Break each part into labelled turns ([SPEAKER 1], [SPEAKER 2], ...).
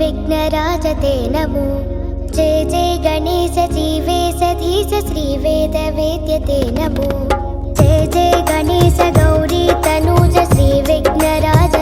[SPEAKER 1] विघ्नराजते नमो जय जय गणेश जीवेशधीश श्रीवेदवेद्यते नमो जय जय गणेश गौरी तनूज श्रीविघ्नराज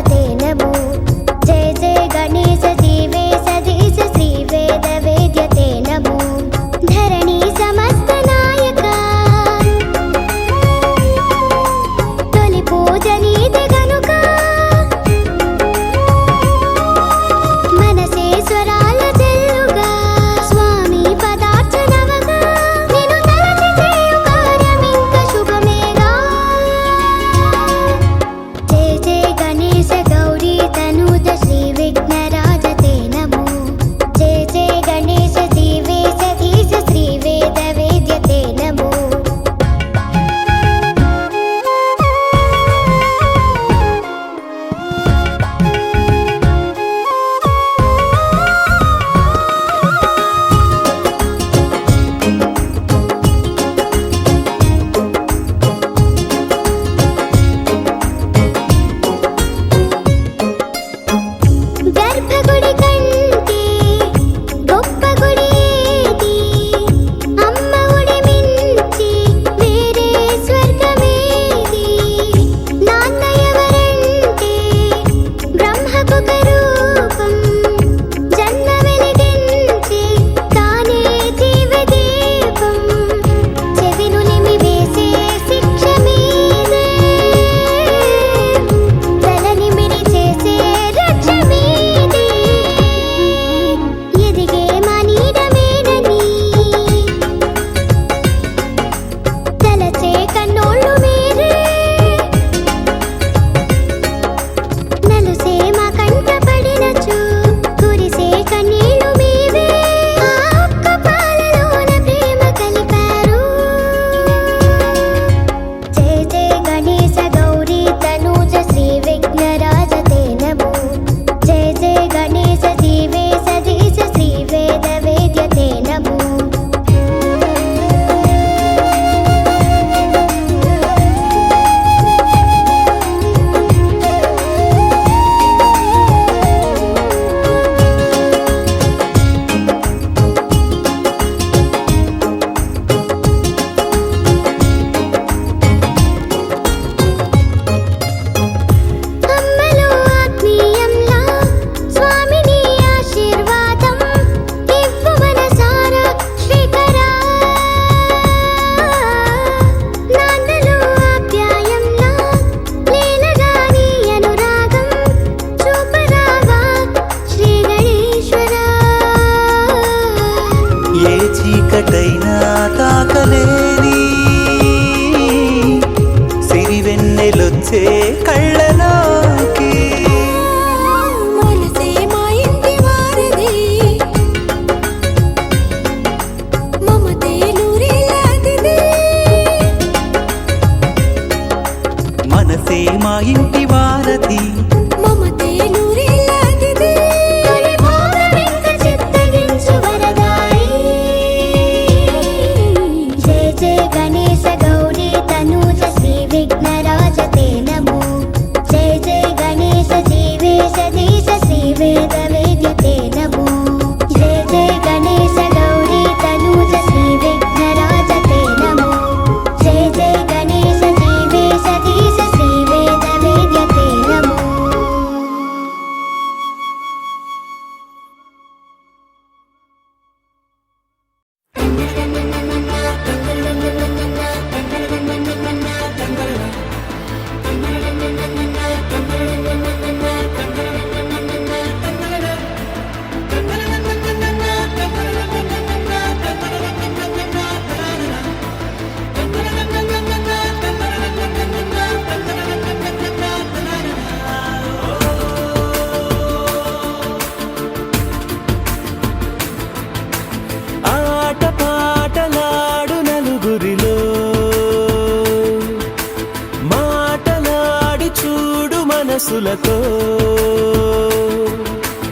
[SPEAKER 1] కన్నులతో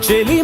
[SPEAKER 1] చెలి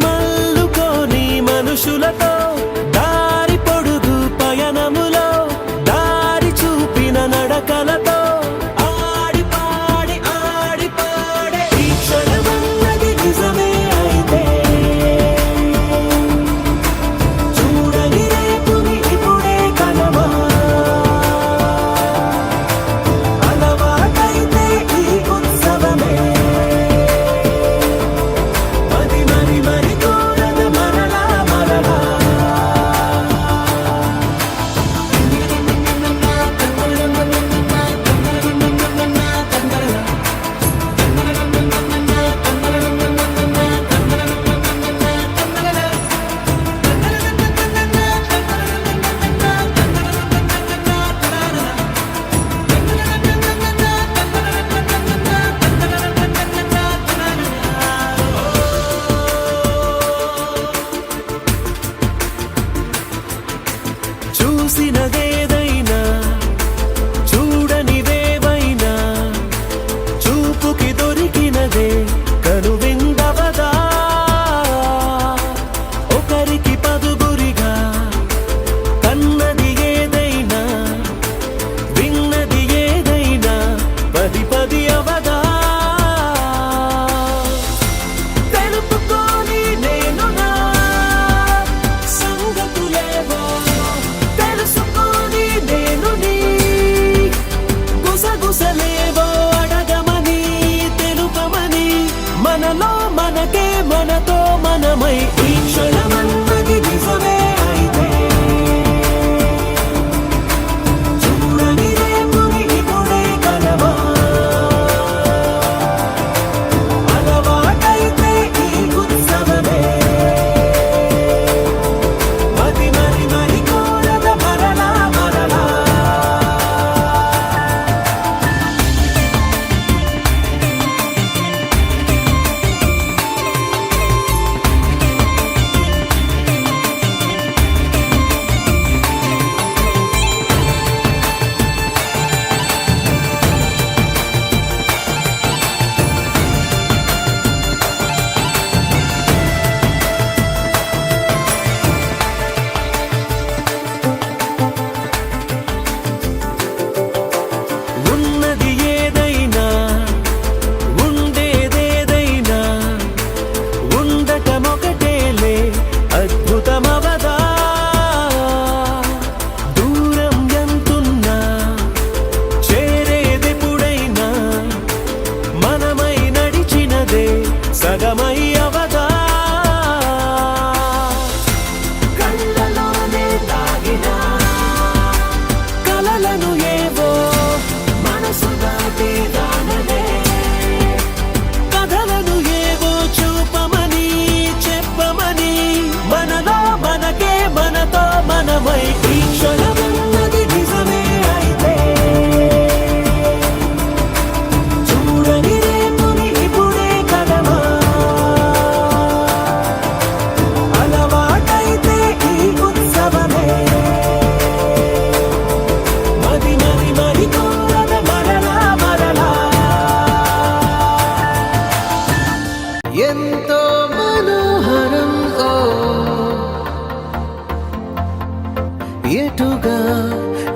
[SPEAKER 1] తోడుగా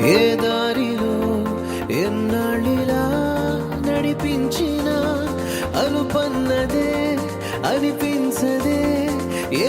[SPEAKER 2] ఏ దారిలో ఎన్నాళ్ళిలా నడిపించిన అనుపన్నదే అనిపించదే ఏ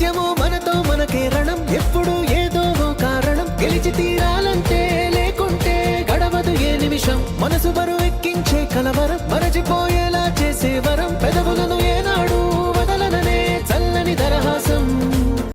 [SPEAKER 2] సత్యమో మనతో మనకే రణం. ఎప్పుడు ఏదో కారణం. గెలిచి తీరాలంటే లేకుంటే గడవదు ఏ నిమిషం. మనసు బరువు ఎక్కించే కలవరం. మరచిపోయేలా చేసే వరం. పెదవులను ఏనాడు